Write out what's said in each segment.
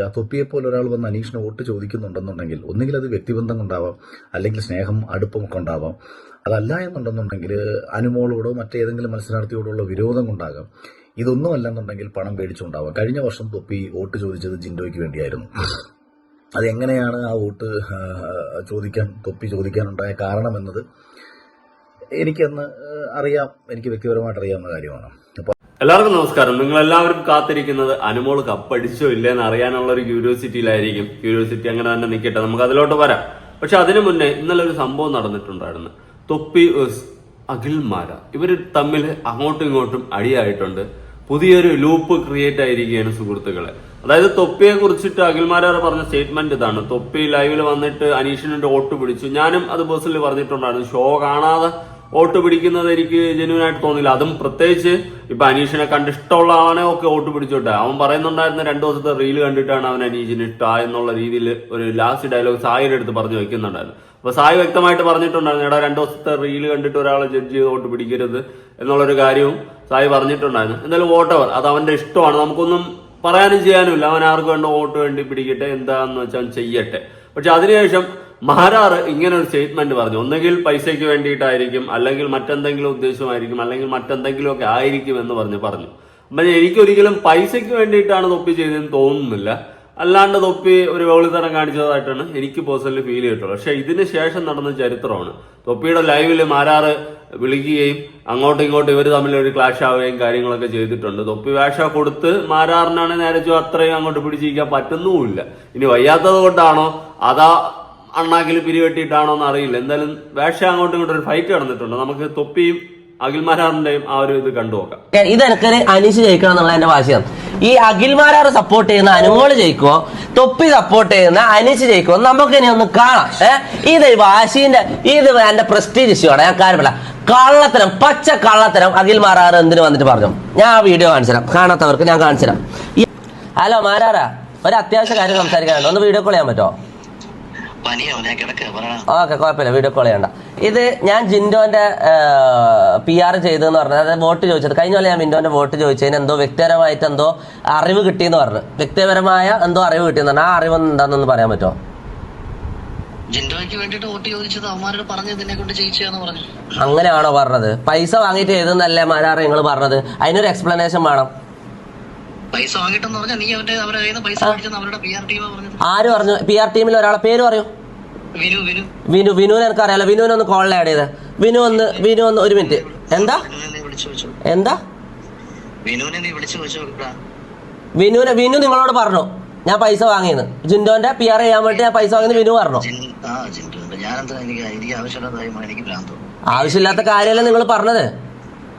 ആ തൊപ്പിയെപ്പോലെ ഒരാൾ വന്ന് അനീഷിനെ വോട്ട് ചോദിക്കുന്നുണ്ടെന്നുണ്ടെങ്കിൽ ഒന്നുകിൽ അത് വ്യക്തിബന്ധം കൊണ്ടാവാം അല്ലെങ്കിൽ സ്നേഹം അടുപ്പമൊക്കെ ഉണ്ടാവാം അതല്ല എന്നുണ്ടെന്നുണ്ടെങ്കിൽ അനുമോളോടോ മറ്റേതെങ്കിലും മത്സരാർത്ഥിയോടുള്ള വിരോധം കൊണ്ടാകാം. ഇതൊന്നും അല്ലെന്നുണ്ടെങ്കിൽ പണം മേടിച്ചുണ്ടാവാം കഴിഞ്ഞ വർഷം തൊപ്പി വോട്ട് ചോദിച്ചത് ജിൻഡോയ്ക്ക് വേണ്ടിയായിരുന്നു. അതെങ്ങനെയാണ് ആ വോട്ട് ചോദിക്കാൻ തൊപ്പി ചോദിക്കാനുണ്ടായ കാരണമെന്നത് എനിക്കന്ന് ആ, അറിയാം. എനിക്ക് വ്യക്തിപരമായിട്ട് അറിയാവുന്ന കാര്യമാണ്. അപ്പോൾ എല്ലാവർക്കും നമസ്കാരം. നിങ്ങൾ എല്ലാവരും കാത്തിരിക്കുന്നത് അനുമോൾ കപ്പടിച്ചോ ഇല്ലേന്ന് അറിയാനുള്ള ഒരു ക്യൂരിയോസിറ്റിയിലായിരിക്കും. ക്യൂരിയോസിറ്റി അങ്ങനെ തന്നെ നിൽക്കട്ടെ നമുക്ക് അതിലോട്ട് വരാം. പക്ഷെ അതിനു മുന്നേ ഇന്നലെ ഒരു സംഭവം നടന്നിട്ടുണ്ടായിരുന്നു. തൊപ്പി അഖിൽ അഖിൽമാര. ഇവർ തമ്മിൽ അങ്ങോട്ടും ഇങ്ങോട്ടും അടിയായിട്ടുണ്ട്. പുതിയൊരു ലൂപ്പ് ക്രിയേറ്റ് ആയിരിക്കുകയാണ് സുഹൃത്തുക്കളെ. അതായത് തൊപ്പിയെ കുറിച്ചിട്ട് അഖിൽമാരാർ പറഞ്ഞ സ്റ്റേറ്റ്മെന്റ് ഇതാണ്. തൊപ്പി ലൈവിൽ വന്നിട്ട് അനീഷിനെ വോട്ട് പിടിച്ചു. ഞാനും അത് ബസ്സിൽ പറഞ്ഞിട്ടുണ്ടായിരുന്നു. ഷോ കാണാതെ വോട്ട് പിടിക്കുന്നത് എനിക്ക് ജെന്യൂൻ ആയിട്ട് തോന്നില്ല. അതും പ്രത്യേകിച്ച് ഇപ്പൊ അനീഷിനെ കണ്ട് ഇഷ്ടമുള്ള ആണെ ഒക്കെ വോട്ട് പിടിച്ചോട്ടെ. അവൻ പറയുന്നുണ്ടായിരുന്ന രണ്ടു ദിവസത്തെ റീൽ കണ്ടിട്ടാണ് അവൻ അനീഷിന് ഇഷ്ടം എന്നുള്ള രീതിയിൽ ഒരു ലാസ്റ്റ് ഡയലോഗ് സായിയുടെ അടുത്ത് പറഞ്ഞു വെക്കുന്നുണ്ടായിരുന്നു. അപ്പൊ സായി വ്യക്തമായിട്ട് പറഞ്ഞിട്ടുണ്ടായിരുന്നു എടാ രണ്ടു ദിവസത്തെ റീൽ കണ്ടിട്ട് ഒരാളെ ജഡ്ജ് ചെയ്ത് വോട്ട് പിടിക്കരുത് എന്നുള്ളൊരു കാര്യവും സായി പറഞ്ഞിട്ടുണ്ടായിരുന്നു. എന്തായാലും വോട്ടവർ അത് അവന്റെ ഇഷ്ടമാണ്. നമുക്കൊന്നും പറയാനും ചെയ്യാനുമില്ല. അവൻ ആർക്ക് വേണ്ട വോട്ട് വേണ്ടി പിടിക്കട്ടെ എന്താന്ന് വെച്ചാൽ ചെയ്യട്ടെ. പക്ഷെ അതിനുശേഷം മഹാരാറ് ഇങ്ങനെ ഒരു സ്റ്റേറ്റ്മെന്റ് പറഞ്ഞു. ഒന്നുകിൽ പൈസയ്ക്ക് വേണ്ടിയിട്ടായിരിക്കും അല്ലെങ്കിൽ മറ്റെന്തെങ്കിലും ഉദ്ദേശമായിരിക്കും അല്ലെങ്കിൽ മറ്റെന്തെങ്കിലും ഒക്കെ ആയിരിക്കും എന്ന് പറഞ്ഞ് പറഞ്ഞു. അപ്പൊ എനിക്കൊരിക്കലും പൈസയ്ക്ക് വേണ്ടിയിട്ടാണ് തൊപ്പി ചെയ്തതെന്ന് തോന്നുന്നില്ല. അല്ലാണ്ട് തൊപ്പി ഒരു വെളിത്തരം കാണിച്ചതായിട്ടാണ് എനിക്ക് പേഴ്സണലി ഫീൽ ചെയ്തിട്ടുള്ളത്. പക്ഷെ ഇതിന് ശേഷം നടന്ന ചരിത്രമാണ്. തൊപ്പിയുടെ ലൈവിൽ മാരാറ് വിളിക്കുകയും അങ്ങോട്ടും ഇങ്ങോട്ടും ഇവർ തമ്മിൽ ഒരു ക്ലാഷ് ആവുകയും കാര്യങ്ങളൊക്കെ ചെയ്തിട്ടുണ്ട്. തൊപ്പി വേഷ കൊടുത്ത് മാരാറിനാണ് നേരെ അത്രയും അങ്ങോട്ട് പിടിച്ചിരിക്കാൻ പറ്റുന്നുമില്ല. ഇനി വയ്യാത്തത് കൊണ്ടാണോ? അതാ അണ്ണാക്കിൽ പിരിവെട്ടിയിട്ടാണോ എന്ന് അറിയില്ല എന്തായാലും വേഷ അങ്ങോട്ടും ഇങ്ങോട്ടും ഒരു ഫൈറ്റ് നടന്നിട്ടുണ്ട്. നമുക്ക് തൊപ്പിയും അഖിൽമാരാറിന്റെയും ആ ഒരു ഇത് കണ്ടു നോക്കാം. ഇത് എനിക്കൊരു അനീഷ് ജയിക്കണം എന്നുള്ള എന്റെ വാശിയാണ്. ഈ അഖിൽമാരാർ സപ്പോർട്ട് ചെയ്യുന്ന അനുമോൾ ജയിക്കുമോ തൊപ്പി സപ്പോർട്ട് ചെയ്യുന്ന അനീഷ് ജയിക്കുമോ നമുക്ക് ഇനി ഒന്ന് കാണാം. ഇത് വാശിന്റെ ഇത് എന്റെ പ്രസ്റ്റീജ് ഇഷ്യൂ ആണ്. ഞാൻ കാര്യമില്ല. കള്ളത്തരം പച്ച കള്ളത്തരം അഖിൽ മാറാർ എന്തിനു വന്നിട്ട് പറഞ്ഞു? ഞാൻ ആ വീഡിയോ കാണിച്ചുതരാം. കാണാത്തവർക്ക് ഞാൻ കാണിച്ചുതരാം. തരാം ഹലോ മാരാറാ ഒരു അത്യാവശ്യ കാര്യം സംസാരിക്കാനുണ്ട്. ഒന്ന് വീഡിയോ കോൾ ചെയ്യാൻ പറ്റുമോ പനിയോ ഞാൻ കിടക്കുക പറയണ ഓക്കെ കുഴപ്പമില്ല. വീഡിയോ കോൾ ചെയ്യണ്ട. ഇത് ഞാൻ ജിൻഡോന്റെ പി ആർ ചെയ്തെന്ന് പറഞ്ഞത്. അതായത് വോട്ട് ചോദിച്ചത്. കഴിഞ്ഞ പോലെ ഞാൻ മിൻഡോന്റെ വോട്ട് ചോദിച്ചതിന് എന്തോ വ്യക്തിപരമായിട്ട് എന്തോ അറിവ് കിട്ടിയെന്ന് പറഞ്ഞു. വ്യക്തിപരമായ എന്തോ അറിവ് കിട്ടിയെന്ന് പറഞ്ഞു ആ അറിവ് എന്താണെന്ന് പറയാൻ പറ്റുമോ? ജിൻഡോയ്ക്ക് വേണ്ടിട്ട് വോട്ട് ചോദിച്ചത് അവന്മാരോട് പറഞ്ഞത് എന്നെ കൊണ്ട് ജയിച്ചാന്ന് പറഞ്ഞു. അങ്ങനെയാണോ പറഞ്ഞത്? പൈസ വാങ്ങിയിട്ട് എഴുതുന്നല്ലേ മാരാറ് നിങ്ങൾ പറഞ്ഞത്? അതിനൊരു എക്സ്പ്ലനേഷൻ വേണം. പൈസ വാങ്ങിട്ടെന്ന് പറഞ്ഞാൽ നീ അവന്റെ അവരുടെ കയ്യിൽ നിന്ന് പൈസ മേടിച്ചെന്ന് അവരുടെ പി ആർ ടീമാ പറഞ്ഞത്. ആര് പറഞ്ഞു? പി ആർ ടീമിൽ ഒരാളെ പേര് പറയൂ. വിനു വിനു. വിനു വിനുവിനെ എനിക്ക് അറിയാലോ വിനുവിനെ ഒന്ന് കോളിൽ ആഡ് ചെയ്ത്. വിനു ഒന്ന് വിനു ഒന്ന് ഒരു മിനിറ്റ് എന്താ? എന്താ? വിനുവിനെ നീ വിളിച്ചു നോക്കടാ വിനുവിനെ വിനു നിങ്ങളോട് പറഞ്ഞു. ഞാൻ പൈസ വാങ്ങിയെന്ന്. ജിൻഡോന്റെ പി ആർ ചെയ്യാൻ വേണ്ടി ഞാൻ പൈസ വാങ്ങിയെന്ന് വിനു പറഞ്ഞു. ആവശ്യമില്ലാത്ത കാര്യമല്ല നിങ്ങൾ പറഞ്ഞത് നീ ബിഗ് ബോസ് കാണാറുണ്ടോ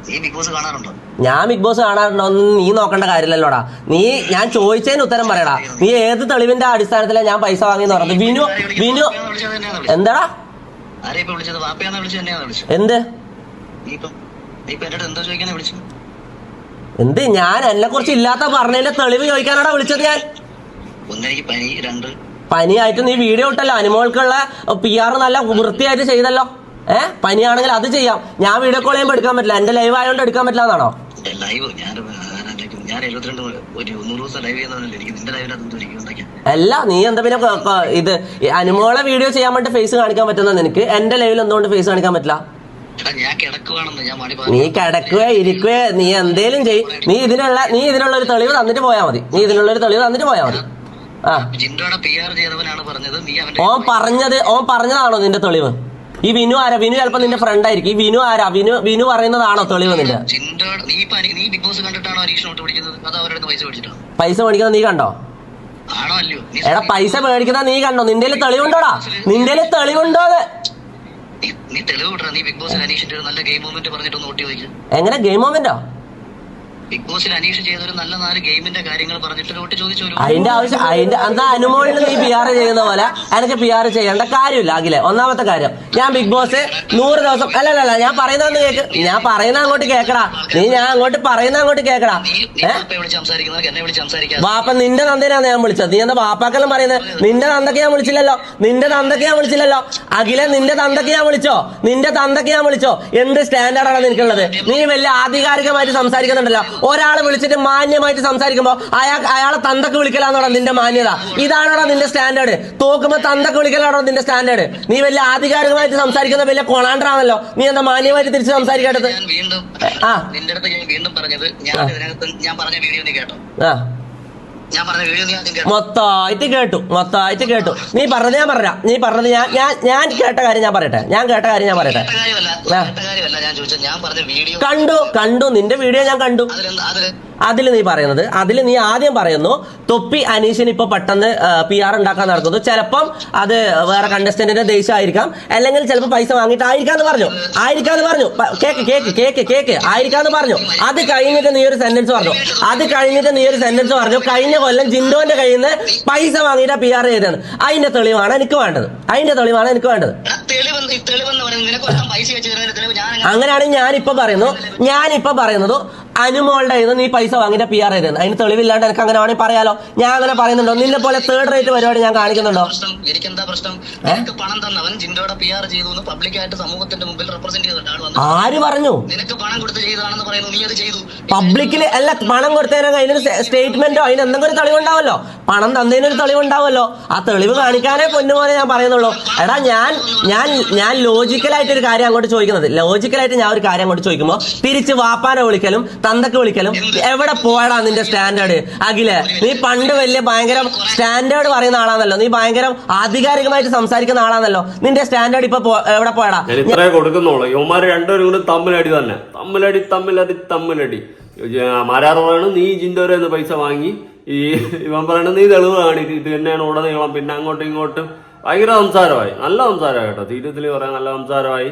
ഞാൻ ബിഗ് ബോസ് കാണാറുണ്ടോ? ഒന്നും നീ നോക്കേണ്ട കാര്യമില്ലല്ലോടാ. നീ ഞാൻ ചോദിച്ചതിന് ഉത്തരം പറയടാ. നീ ഏത് തെളിവിന്റെ അടിസ്ഥാനത്തിലാണ് ഞാൻ പൈസ വാങ്ങിയെന്ന് പറഞ്ഞത്? വിനു വിനു എന്താടാ? എന്ത്? എന്തോ എന്ത്? ഞാൻ എന്നെ കുറിച്ച് ഇല്ലാത്ത പറഞ്ഞതിന്റെ തെളിവ് ചോദിക്കാനാടാ വിളിച്ചത് ഞാൻ. പനിയായിട്ട് നീ വീഡിയോ ഇട്ടല്ലോ. അനുമോൾക്കുള്ള പി ആർ നല്ല വൃത്തിയായിട്ട് ചെയ്തല്ലോ. ഏ? പനിയാണെങ്കിൽ അത് ചെയ്യാം. ഞാൻ വീഡിയോ കോൾ ചെയ്യുമ്പോൾ എടുക്കാൻ പറ്റില്ല. എന്റെ ലൈവ് ആയതുകൊണ്ട് എടുക്കാൻ പറ്റില്ല എന്നാണോ അല്ല നീ എന്താ പിന്നെ ഇത് അനുമോളെ വീഡിയോ ചെയ്യാൻ വേണ്ടി ഫേസ് കാണിക്കാൻ പറ്റുന്ന നിനക്ക്? എന്റെ ലൈവിൽ എന്തുകൊണ്ട് ഫേസ് കാണിക്കാൻ പറ്റില്ല? നീ കിടക്കുകയോ ഇരിക്കുകയോ നീ എന്തേലും ചെയ് നീ ഇതിനുള്ള നീ ഇതിനുള്ള ഒരു തെളിവ് തന്നിട്ട് പോയാ മതി. നീ ഇതിനുള്ള ഒരു തെളിവ് തന്നിട്ട് പോയാ മതി. ഓ ഓ ഓൻ പറഞ്ഞത് ഓൻ പറഞ്ഞതാണോ നിന്റെ തെളിവ്? ഈ വിനു ആരാ? വിനു ചിലപ്പോ നിന്റെ ഫ്രണ്ട് ആയിരിക്കും. ഈ വിനു ആരാ? വിനു വിനു പറയുന്നതാണോ തെളിവ് നിന്റെ? പൈസ മേടിക്കുന്നത് നീ കണ്ടോ? എടാ പൈസ മേടിക്കുന്ന നീ കണ്ടോ? നിന്റെ തെളിവുണ്ടോടാ? നിന്റെ തെളിവുണ്ടോ നീ- നീ നീ ബിഗ് ബോസ് അനീഷിന്റെ നല്ല ഗെയിം മൂവ്മെന്റ് പറഞ്ഞിട്ട് നോട്ടി ചോദിക്കും എങ്ങനെ? Game memento? ബിഗ് ബോസിൽ അനീഷ് നല്ല നാല് ഗെയിമിന്റെ കാര്യങ്ങൾ പറഞ്ഞിട്ട് ചോദിച്ചു അതിന്റെ ആവശ്യം അതിന്റെ എന്താ അനുമോളിൽ നീ പി ആർ ചെയ്യുന്ന പോലെ എനിക്ക് പി ആർ ചെയ്യേണ്ട കാര്യമില്ല അഖിലെ. ഒന്നാമത്തെ കാര്യം ഞാൻ ബിഗ് ബോസ് നൂറ് ദിവസം അല്ല അല്ല ഞാൻ പറയുന്ന കേക്ക്. ഞാൻ പറയുന്ന അങ്ങോട്ട് കേക്കടാ. നീ ഞാൻ അങ്ങോട്ട് പറയുന്ന അങ്ങോട്ട് കേക്കടാ. എന്നെ വാപ്പ നിന്റെ നന്ദനാണ് ഞാൻ വിളിച്ചത്. നീ എന്താ വാപ്പാക്കെല്ലാം പറയുന്നത് നിന്റെ തന്തക്ക് ഞാൻ വിളിച്ചില്ലല്ലോ. നിന്റെ തന്തക്ക് ഞാൻ വിളിച്ചില്ലല്ലോ. അഖിലെ നിന്റെ തന്തക്ക് ഞാൻ വിളിച്ചോ? നിന്റെ തന്തക്ക് ഞാൻ വിളിച്ചോ? എന്ത് സ്റ്റാൻഡേർഡാണ് നിനക്കുള്ളത്? നീ വലിയ ആധികാരികമായിട്ട് സംസാരിക്കുന്നുണ്ടല്ലോ. ഒരാളെ വിളിച്ചിട്ട് മാന്യമായിട്ട് സംസാരിക്കുമ്പോൾ അയാൾ അയാളെ തന്തക്ക് വിളിക്കലാന്നോടാ നിന്റെ മാന്യത. ഇതാണോടാ നിന്റെ സ്റ്റാൻഡേർഡ്. തോക്കുമ്പോ തന്തക്ക് വിളിക്കലാണോ നിന്റെ സ്റ്റാൻഡേർഡ്. നീ വലിയ ആധികാരികമായിട്ട് സംസാരിക്കുന്ന വലിയ കൊളാണ്ടറാണല്ലോ. നീ എന്താ മാന്യമായിട്ട് തിരിച്ച് വീണ്ടും ആ. നിന്റെ അടുത്ത് ഞാൻ വീണ്ടും പറഞ്ഞത് ഞാൻ ഇതിനകത്ത് ഞാൻ പറഞ്ഞ വീഡിയോ നീ കേട്ടോ. ആ. മൊത്തമായിട്ട് കേട്ടു മൊത്തമായിട്ട് കേട്ടു. നീ പറഞ്ഞത് ഞാൻ പറയാം നീ പറഞ്ഞത് ഞാൻ ഞാൻ ഞാൻ കേട്ട കാര്യം ഞാൻ പറയട്ടെ. ഞാൻ കേട്ട കാര്യം ഞാൻ പറയട്ടെ. പറഞ്ഞ കണ്ടു കണ്ടു. നിന്റെ വീഡിയോ ഞാൻ കണ്ടു. അതിൽ നീ പറയുന്നത്. അതിൽ നീ ആദ്യം പറയുന്നു തൊപ്പി അനീഷിന് ഇപ്പൊ പെട്ടെന്ന് പി ആർ ഉണ്ടാക്കാൻ നടക്കുന്നു. ചിലപ്പം അത് വേറെ കണ്ടസ്റ്റന്റിന്റെ ദേഷ്യമായിരിക്കാം. അല്ലെങ്കിൽ ചിലപ്പോൾ പൈസ വാങ്ങിയിട്ട് ആയിരിക്കാന്ന് പറഞ്ഞു. ആയിരിക്കാന്ന് പറഞ്ഞു. Cake cake cake cake. ആയിരിക്കാന്ന് പറഞ്ഞു. അത് കഴിഞ്ഞിട്ട് നീ ഒരു സെന്റൻസ് പറഞ്ഞു. അത് കഴിഞ്ഞിട്ട് നീ ഒരു സെന്റൻസ് പറഞ്ഞു. കഴിഞ്ഞ കൊല്ലം ജിൻഡോന്റെ കയ്യിൽ നിന്ന് പൈസ വാങ്ങിയിട്ട് പി ആർ ചെയ്തതാണ്. അതിന്റെ തെളിവാണ് എനിക്ക് വേണ്ടത്. അതിന്റെ തെളിവാണ് എനിക്ക് വേണ്ടത്. അങ്ങനെയാണെങ്കിൽ ഞാനിപ്പോ പറയുന്നു. ഞാനിപ്പോ പറയുന്നത് അനുമോളുടെ ഇത് നീ പൈസ വാങ്ങിയിട്ട് പി ആർ ചെയ്തത് അതിന് തെളിവില്ലാണ്ട് എനിക്ക് അങ്ങനെ വേണമെങ്കിൽ പറയാലോ. ഞാൻ അങ്ങനെ പറയുന്നുണ്ടോ? നിന്നെ പോലെ തേർഡ് റേറ്റ് പരിപാടി ഞാൻ കാണിക്കുന്നുണ്ടോ? പ്രശ്നം? നിനക്ക് പണം തന്നവൻ ജിൻഡോടെ പി ആർ ചെയ്തു എന്ന് പബ്ലിക്കായിട്ട് സമൂഹത്തിന്റെ മുമ്പിൽ റെപ്രസെന്റ് ആര് പറഞ്ഞു? നിനക്ക് പണം കൊടുത്ത് ചെയ്തതാണെന്ന് പറയുന്നു. നീ അത് ചെയ്തു. പബ്ലിക്കിൽ അല്ല പണം കൊടുത്തതിനൊക്കെ അതിനൊരു സ്റ്റേറ്റ്മെന്റോ അതിന് എന്തെങ്കിലും ഒരു തെളിവുണ്ടാവല്ലോ. പണം തന്നതിനൊരു തെളിവുണ്ടാവല്ലോ. ആ തെളിവ് കാണിക്കാനേ പൊന്നുപോലെ ഞാൻ പറയുന്നുള്ളൂ. എടാ ഞാൻ ഞാൻ ഞാൻ ലോജിക്കലായിട്ട് ഒരു കാര്യം അങ്ങോട്ട് ചോദിക്കുന്നത്. ലോജിക്കലായിട്ട് ഞാൻ ഒരു കാര്യം അങ്ങോട്ട് ചോദിക്കുമ്പോൾ തിരിച്ച് വാപ്പാനെ വിളിക്കലും തന്തക്ക് വിളിക്കലും. എവിടെ പോയടാ നിന്റെ സ്റ്റാൻഡേർഡ്? അഖിലെ നീ പണ്ട് വലിയ ഭയങ്കര സ്റ്റാൻഡേർഡ് പറയുന്ന ആളാണല്ലോ നീ ഭയങ്കര ആധികാരികമായിട്ട് സംസാരിക്കുന്ന ആളാണല്ലോ നിന്റെ സ്റ്റാൻഡേർഡ് ഇപ്പൊ എവിടെ പോയടാ? ഇത്രേ കൊടുക്കുന്നുള്ളൂ. യുവമാര് രണ്ടുപേരും കൂടി തമ്മിലടി തന്നെ. തമ്മിലടി തമ്മിലടി തമ്മിലടി. മാരാറ് പറയണു നീ ജിൻഡോരെ നിന്ന് പൈസ വാങ്ങി. ഈ ഇവൻ പറയണത് നീ തെളിവ് കാണിച്ച് ഇത് തന്നെയാണ് ഉടനീളം പിന്നെ അങ്ങോട്ടും ഇങ്ങോട്ടും ഭയങ്കര സംസാരമായി. നല്ല സംസാരമായി കേട്ടോ തീരത്തിൽ പറയാൻ നല്ല സംസാരമായി.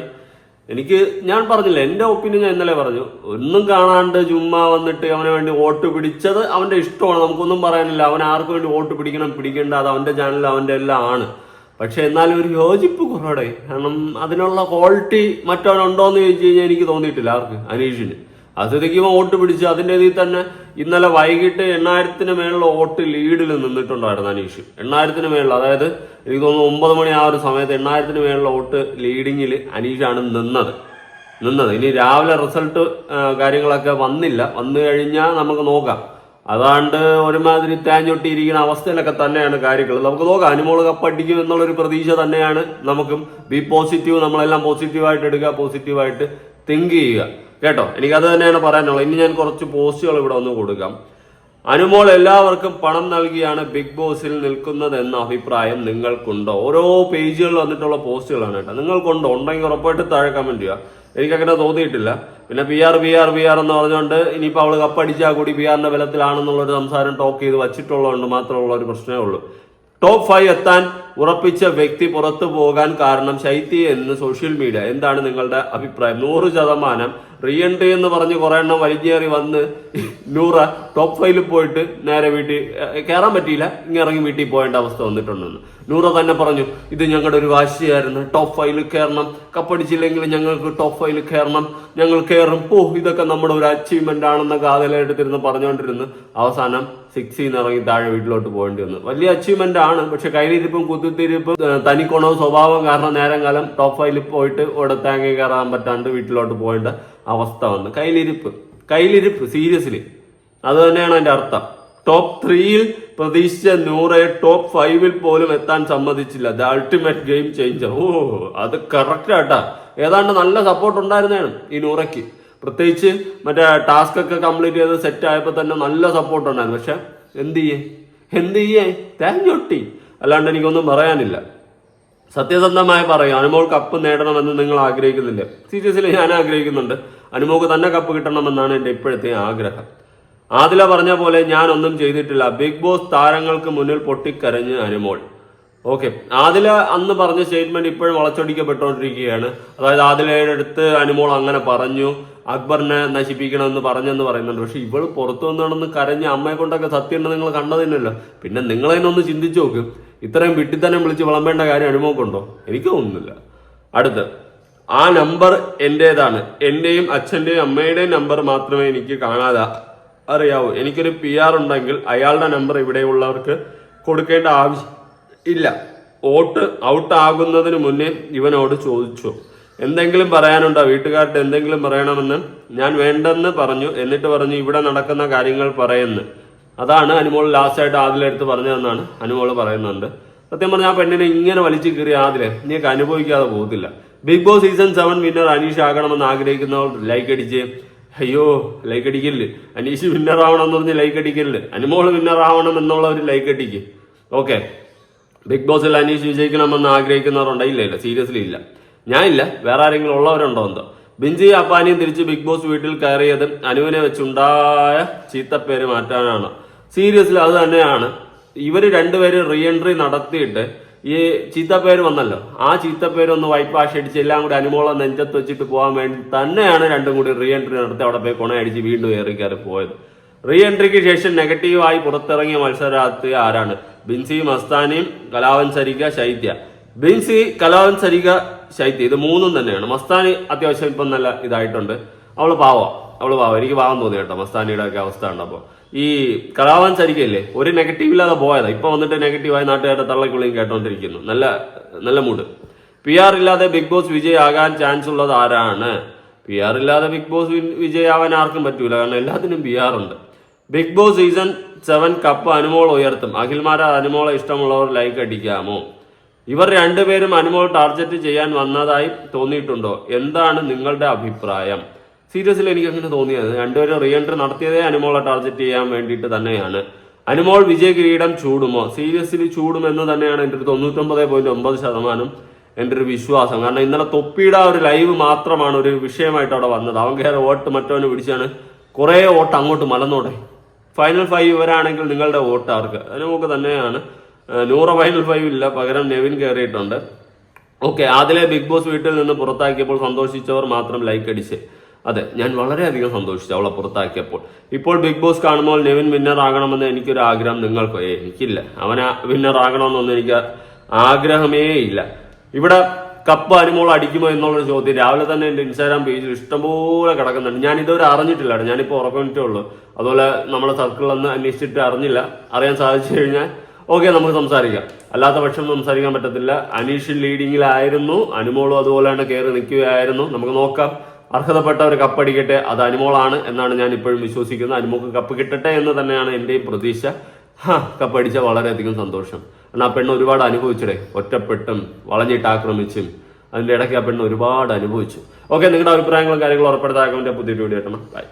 എനിക്ക് ഞാൻ പറഞ്ഞില്ല എന്റെ ഒപ്പീനിയൻ ഞാൻ ഇന്നലെ പറഞ്ഞു. ഒന്നും കാണാണ്ട് ചുമ്മാ വന്നിട്ട് അവന് വേണ്ടി വോട്ട് പിടിച്ചത് അവന്റെ ഇഷ്ടമാണ്. നമുക്കൊന്നും പറയാനില്ല. അവൻ ആർക്ക് വേണ്ടി വോട്ട് പിടിക്കണം പിടിക്കേണ്ട അത് അവന്റെ ചാനൽ അവന്റെ എല്ലാം ആണ്. പക്ഷെ എന്നാലും ഒരു യോജിപ്പ് കുറവടെ. കാരണം അതിനുള്ള ക്വാളിറ്റി മറ്റവനുണ്ടോ എന്ന് ചോദിച്ചു കഴിഞ്ഞാൽ എനിക്ക് തോന്നിയിട്ടില്ല ആർക്ക് അനീഷിന്. അസ്ഥിതിക്ക് വോട്ട് പിടിച്ച് അതിന്റെ ഇതിൽ തന്നെ ഇന്നലെ വൈകിട്ട് എണ്ണായിരത്തിന് മേലുള്ള വോട്ട് ലീഡിൽ നിന്നിട്ടുണ്ടായിരുന്നു അനീഷ്. എണ്ണായിരത്തിന് മേളിൽ അതായത് എനിക്ക് തോന്നുന്നു ഒമ്പത് മണി ആ ഒരു സമയത്ത് എണ്ണായിരത്തിന് മേലുള്ള വോട്ട് ലീഡിങ്ങിൽ അനീഷാണ് നിന്നത്. നിന്നത്. ഇനി രാവിലെ റിസൾട്ട് കാര്യങ്ങളൊക്കെ വന്നില്ല. വന്നു കഴിഞ്ഞാൽ നമുക്ക് നോക്കാം. അതാണ്ട് ഒരുമാതിരി തേഞ്ഞൊട്ടിയിരിക്കുന്ന അവസ്ഥയിലൊക്കെ തന്നെയാണ് കാര്യങ്ങൾ. നമുക്ക് നോക്കാം. അനുമോൾ കപ്പടിക്കും എന്നുള്ളൊരു പ്രതീക്ഷ തന്നെയാണ് നമുക്കും. ബി പോസിറ്റീവ് നമ്മളെല്ലാം പോസിറ്റീവായിട്ട് എടുക്കുക പോസിറ്റീവായിട്ട് തിങ്ക് ചെയ്യുക. കേട്ടോ? എനിക്കത് തന്നെയാണ് പറയാനുള്ളത്. ഇനി ഞാൻ കുറച്ച് പോസ്റ്റുകൾ ഇവിടെ ഒന്ന് കൊടുക്കാം. അനുമോൾ എല്ലാവർക്കും പണം നൽകിയാണ് ബിഗ് ബോസിൽ നിൽക്കുന്നത് എന്ന അഭിപ്രായം നിങ്ങൾക്കുണ്ടോ? ഓരോ പേജുകളിൽ വന്നിട്ടുള്ള പോസ്റ്റുകളാണ് കേട്ടോ. നിങ്ങൾക്കുണ്ടോ? ഉണ്ടെങ്കിൽ ഉറപ്പായിട്ട് താഴെ കമന്റ് ചെയ്യുക. എനിക്കങ്ങനെ തോന്നിയിട്ടില്ല. പിന്നെ P R P R P R എന്ന് പറഞ്ഞുകൊണ്ട് ഇനിയിപ്പോൾ അവൾ കപ്പടിച്ചാൽ കൂടി പി ആറിന്റെ ബലത്തിലാണെന്നുള്ളൊരു സംസാരം ടോക്ക് ചെയ്ത് വച്ചിട്ടുള്ളതുകൊണ്ട് മാത്രമുള്ള ഒരു പ്രശ്നമേ ഉള്ളൂ. ടോപ്പ് ഫൈവ് എത്താൻ ഉറപ്പിച്ച വ്യക്തി പുറത്തു പോകാൻ കാരണം ശൈത്യ എന്ന് സോഷ്യൽ മീഡിയ എന്താണ് നിങ്ങളുടെ അഭിപ്രായം? നൂറ് ശതമാനം. റീ എൻട്രി എന്ന് പറഞ്ഞ് കുറെ എണ്ണം വലിഞ്ഞേറി വന്ന് നൂറ ടോപ്പ് ഫൈവിൽ പോയിട്ട് നേരെ വീട്ടിൽ കയറാൻ പറ്റിയില്ല. ഇങ്ങനെ ഇറങ്ങി വീട്ടിൽ പോകേണ്ട അവസ്ഥ വന്നിട്ടുണ്ടെന്ന്. നൂറ തന്നെ പറഞ്ഞു ഇത് ഞങ്ങളുടെ ഒരു വാശിയായിരുന്നു. ടോപ്പ് ഫൈവിൽ കയറണം. കപ്പടിച്ചില്ലെങ്കിൽ ഞങ്ങൾക്ക് ടോപ്പ് ഫൈവിൽ കയറണം. ഞങ്ങൾ കയറും. ഓ ഇതൊക്കെ നമ്മുടെ ഒരു അച്ചീവ്മെന്റ് ആണെന്നൊക്കെ ആദ്യമായിട്ടിരുന്ന് പറഞ്ഞുകൊണ്ടിരുന്നു അവസാനം സിക്സിൽ നിന്ന് ഇറങ്ങി താഴെ വീട്ടിലോട്ട് പോകേണ്ടി വന്നു. വലിയ അച്ചീവ്മെന്റ് ആണ്. പക്ഷെ കയ്യിലിരിപ്പും കുത്തിത്തിരിപ്പും തനിക്കുണവും സ്വഭാവം കാരണം നേരം കാലം ടോപ്പ് ഫൈവിൽ പോയിട്ട് ഇവിടെ തേങ്ങ കയറാൻ പറ്റാണ്ട് വീട്ടിലോട്ട് പോകേണ്ട അവസ്ഥ വന്നു. കയ്യിലിരിപ്പ്. കയ്യിലിരിപ്പ് സീരിയസ്ലി അത് തന്നെയാണ് അതിന്റെ അർത്ഥം. ടോപ്പ് ത്രീയിൽ പ്രതീക്ഷിച്ച നൂറെ ടോപ്പ് ഫൈവിൽ പോലും എത്താൻ സമ്മതിച്ചില്ല. ദ അൾട്ടിമേറ്റ് ഗെയിം ചേഞ്ചർ ഓ അത് കറക്റ്റ് ആട്ടാ. ഏതാണ്ട് നല്ല സപ്പോർട്ട് ഉണ്ടായിരുന്നതാണ് ഈ നൂറയ്ക്ക്. പ്രത്യേകിച്ച് മറ്റേ ടാസ്ക് ഒക്കെ കംപ്ലീറ്റ് ചെയ്ത് സെറ്റ് ആയപ്പോൾ തന്നെ നല്ല സപ്പോർട്ട് ഉണ്ടായിരുന്നു. പക്ഷെ എന്ത് ചെയ്യേ? എന്ത് ചെയ്യേ? തേഞ്ഞൊട്ടി അല്ലാണ്ട് എനിക്കൊന്നും പറയാനില്ല. സത്യസന്ധമായി പറയും. അനുമോൾ കപ്പ് നേടണമെന്ന് നിങ്ങൾ ആഗ്രഹിക്കുന്നില്ല. സീരിയസ്ലി ഞാൻ ആഗ്രഹിക്കുന്നുണ്ട്. അനുമോൾക്ക് തന്നെ കപ്പ് കിട്ടണമെന്നാണ് എന്റെ ഇപ്പോഴത്തെ ആഗ്രഹം. ആദില പറഞ്ഞ പോലെ ഞാൻ ഒന്നും ചെയ്തിട്ടില്ല. ബിഗ് ബോസ് താരങ്ങൾക്ക് മുന്നിൽ പൊട്ടിക്കരഞ്ഞ് അനുമോൾ. ഓക്കെ ആദില അന്ന് പറഞ്ഞ സ്റ്റേറ്റ്മെന്റ് ഇപ്പോഴും വളച്ചൊടിക്കപ്പെട്ടുകൊണ്ടിരിക്കുകയാണ്. അതായത് ആദിലയുടെ അടുത്ത് അനുമോൾ അങ്ങനെ പറഞ്ഞു അക്ബറിനെ നശിപ്പിക്കണമെന്ന് പറഞ്ഞെന്ന് പറയുന്നുണ്ട്. പക്ഷെ ഇവൾ പുറത്തു വന്നാണെന്ന് കരഞ്ഞ് അമ്മയെ കൊണ്ടൊക്കെ സത്യമുണ്ട് നിങ്ങൾ കണ്ടതിനല്ലോ. പിന്നെ നിങ്ങളതിനൊന്ന് ചിന്തിച്ചു നോക്ക്. ഇത്രയും വിട്ടിത്തന്നെ വിളിച്ച് വിളമ്പേണ്ട കാര്യം അനുമോക്കുണ്ടോ എനിക്ക് തോന്നുന്നില്ല. അടുത്ത് ആ നമ്പർ എന്റേതാണ്. എന്റെയും അച്ഛന്റെയും അമ്മയുടെയും നമ്പർ മാത്രമേ എനിക്ക് കാണാതെ അറിയാവൂ. എനിക്കൊരു പി ആർ ഉണ്ടെങ്കിൽ അയാളുടെ നമ്പർ ഇവിടെയുള്ളവർക്ക് കൊടുക്കേണ്ട ആവശ്യം ഇല്ല. വോട്ട് ഔട്ട് ആകുന്നതിന് മുന്നേ ഇവനോട് ചോദിച്ചു. എന്തെങ്കിലും പറയാനുണ്ടോ? വീട്ടുകാരുടെ എന്തെങ്കിലും പറയണമെന്ന്? ഞാൻ വേണ്ടെന്ന് പറഞ്ഞു. എന്നിട്ട് പറഞ്ഞു ഇവിടെ നടക്കുന്ന കാര്യങ്ങൾ പറയുന്നു. അതാണ് അനുമോൾ ലാസ്റ്റ് ആയിട്ട് ആദിലെടുത്ത് പറഞ്ഞതെന്നാണ് അനുമോൾ പറയുന്നുണ്ട് സത്യം പറഞ്ഞാൽ ആ പെണ്ണിനെ ഇങ്ങനെ വലിച്ചു കീറി ആദിലെ നീക്ക് അനുഭവിക്കാതെ പോകത്തില്ല. Big Boss season seven winner Aneesh ആകണമെന്ന് ആഗ്രഹിക്കുന്നവർ ലൈക്ക് അടിച്ച് അയ്യോ ലൈക്ക് അടിക്കില്ല അനീഷ് വിന്നർ ആവണം എന്ന് പറഞ്ഞ് ലൈക്ക് അടിക്കില്ല അനുമോൾ വിന്നർ ആവണം എന്നുള്ള ഒരു ലൈക്ക് അടിക്ക്. ഓക്കെ ബിഗ് ബോസിൽ അനീഷ് വിജയിക്കണമെന്ന് ആഗ്രഹിക്കുന്നവരുണ്ടോ ഇല്ല ഇല്ല. സീരിയസ്ലി ഇല്ല ഞാൻ ഇല്ല വേറെ ആരെങ്കിലും ഉള്ളവരുണ്ടോ എന്തോ. ബിഞ്ചി അപ്പാനിയും തിരിച്ച് ബിഗ് ബോസ് വീട്ടിൽ കയറിയത് അനുവിനെ വെച്ചുണ്ടായ ചീത്തപ്പേര് മാറ്റാനാണ്. സീരിയസ്ലി അത് തന്നെയാണ്. ഇവർ രണ്ടുപേരും റീ എൻട്രി നടത്തിയിട്ട് ഈ ചീത്തപ്പേര് വന്നല്ലോ. ആ ചീത്തപ്പേര് ഒന്ന് വൈപ്പാഷ് അടിച്ച് എല്ലാം കൂടി അനുമോളം നെഞ്ചത്ത് വെച്ചിട്ട് പോകാൻ വേണ്ടി തന്നെയാണ് രണ്ടും കൂടി റീ എൻട്രി നടത്തി അവിടെ പോയി കൊണയടിച്ച് വീണ്ടും ഏറി കയറി പോയത്. റീ എൻട്രിക്ക് ശേഷം നെഗറ്റീവായി പുറത്തിറങ്ങിയ മത്സരാർത്ഥി ആരാണ്? ബിൻസി മസ്താനിയും കലാവൻ സരിക ശൈത്യ. ബിൻസി കലാവൻ സരിക ശൈത്യ. ഇത് മൂന്നും തന്നെയാണ്. മസ്താനി അത്യാവശ്യം ഇപ്പം നല്ല ഇതായിട്ടുണ്ട്. അവൾ പാവ. അവൾ പാവ. എനിക്ക് പാവം തോന്നി കേട്ടോ മസ്താനിയുടെ ഒക്കെ അവസ്ഥ ഉണ്ടപ്പോ ഈ കലാവൻ ഒരു നെഗറ്റീവ് ഇല്ലാതെ പോയതാ. ഇപ്പൊ വന്നിട്ട് നെഗറ്റീവായി നാട്ടുകാരുടെ തള്ളക്കുള്ളിയും കേട്ടോണ്ടിരിക്കുന്നു. നല്ല നല്ല മൂഡ് പി ആർ ഇല്ലാതെ ബിഗ് ബോസ് വിജയ് ആകാൻ ചാൻസ് ഉള്ളത് ആരാണ്? പി ആർ ഇല്ലാതെ ബിഗ് ബോസ് വിജയാവാൻ ആർക്കും പറ്റൂല. കാരണം എല്ലാത്തിനും പി ആർ ഉണ്ട്. Big Boss season seven cup Anumol ഉയർത്തും. അഖിൽമാര അനുമോളെ ഇഷ്ടമുള്ളവർ ലൈക്ക് അടിക്കാമോ? ഇവർ രണ്ടുപേരും അനുമോൾ ടാർഗറ്റ് ചെയ്യാൻ വന്നതായി തോന്നിയിട്ടുണ്ടോ? എന്താണ് നിങ്ങളുടെ അഭിപ്രായം? സീരിയസ്ലി എനിക്ക് അങ്ങനെ തോന്നിയത്. രണ്ടുപേരും റീ എൻട്രി നടത്തിയതേ അനുമോളെ ടാർഗറ്റ് ചെയ്യാൻ വേണ്ടിയിട്ട് തന്നെയാണ്. അനുമോൾ വിജയ കിരീടം ചൂടുമോ? സീരിയസ്ലി ചൂടുമെന്ന് തന്നെയാണ് എന്റെ ഒരു തൊണ്ണൂറ്റൊമ്പത് പോയിന്റ് ഒമ്പത് ശതമാനം എന്റെ ഒരു വിശ്വാസം. കാരണം ഇന്നലെ തൊപ്പിയുടെ ഒരു ലൈവ് മാത്രമാണ് ഒരു വിഷയമായിട്ട് അവിടെ വന്നത്. അവൻ കയറി വോട്ട് മറ്റവനെ പിടിച്ചാണ് കുറേ വോട്ട് അങ്ങോട്ട് മലന്നോടെ. ഫൈനൽ ഫൈവ് ഇവരാണെങ്കിൽ നിങ്ങളുടെ വോട്ട് ആർക്ക് നമുക്ക് തന്നെയാണ്. നൂറ് ഫൈനൽ ഫൈവ് ഇല്ല. പകരം നെവിൻ കയറിയിട്ടുണ്ട്. ഓക്കെ അതിലെ ബിഗ് ബോസ് വീട്ടിൽ നിന്ന് പുറത്താക്കിയപ്പോൾ സന്തോഷിച്ചവർ മാത്രം ലൈക്ക് അടിച്ച്. അതെ ഞാൻ വളരെയധികം സന്തോഷിച്ചു അവളെ പുറത്താക്കിയപ്പോൾ. ഇപ്പോൾ ബിഗ് ബോസ് കാണുമ്പോൾ നെവിൻ വിന്നർ ആകണമെന്ന് എനിക്കൊരു ആഗ്രഹം നിങ്ങൾക്ക്? എനിക്കില്ല. അവൻ വിന്നർ ആകണമെന്നൊന്നും എനിക്ക് ആഗ്രഹമേ ഇല്ല. ഇവിടെ കപ്പ് അനുമോൾ അടിക്കുമോ എന്നുള്ളൊരു ചോദ്യം. രാവിലെ തന്നെ എന്റെ ഇൻസ്റ്റാഗ്രാം പേജിൽ ഇഷ്ടംപോലെ കിടക്കുന്നുണ്ട്. ഞാൻ ഇതുവരെ അറിഞ്ഞിട്ടില്ല. ഞാനിപ്പോൾ ഉറക്കമിട്ടേ ഉള്ളൂ. അതുപോലെ നമ്മുടെ സർക്കിളിലൊന്ന് അന്വേഷിച്ചിട്ട് അറിഞ്ഞില്ല. അറിയാൻ സാധിച്ചു കഴിഞ്ഞാൽ ഓക്കെ നമുക്ക് സംസാരിക്കാം. അല്ലാത്ത പക്ഷം സംസാരിക്കാൻ പറ്റത്തില്ല. അനീഷ് ലീഡിങ്ങിലായിരുന്നു. അനുമോളും അതുപോലെ തന്നെ കയറി നിൽക്കുകയായിരുന്നു. നമുക്ക് നോക്കാം. അർഹതപ്പെട്ട ഒരു കപ്പ് അടിക്കട്ടെ. അത് അനുമോളാണ് എന്നാണ് ഞാൻ ഇപ്പോഴും വിശ്വസിക്കുന്നത്. അനുമോൾക്ക് കപ്പ് കിട്ടട്ടെ എന്ന് തന്നെയാണ് എന്റെയും പ്രതീക്ഷ. ഹാ കപ്പടിച്ച വളരെയധികം സന്തോഷം. കാരണം ആ പെണ്ണ് ഒരുപാട് അനുഭവിച്ചിടേ? ഒറ്റപ്പെട്ടും വളഞ്ഞിട്ട് ആക്രമിച്ചും. അതിന്റെ ഇടയ്ക്ക് ആ പെണ്ണ് ഒരുപാട് അനുഭവിച്ചു. ഓക്കെ നിങ്ങളുടെ അഭിപ്രായങ്ങളും കാര്യങ്ങളും ഉറപ്പെടുത്താൻ പുതിയ വീഡിയോ കിട്ടണം ബൈ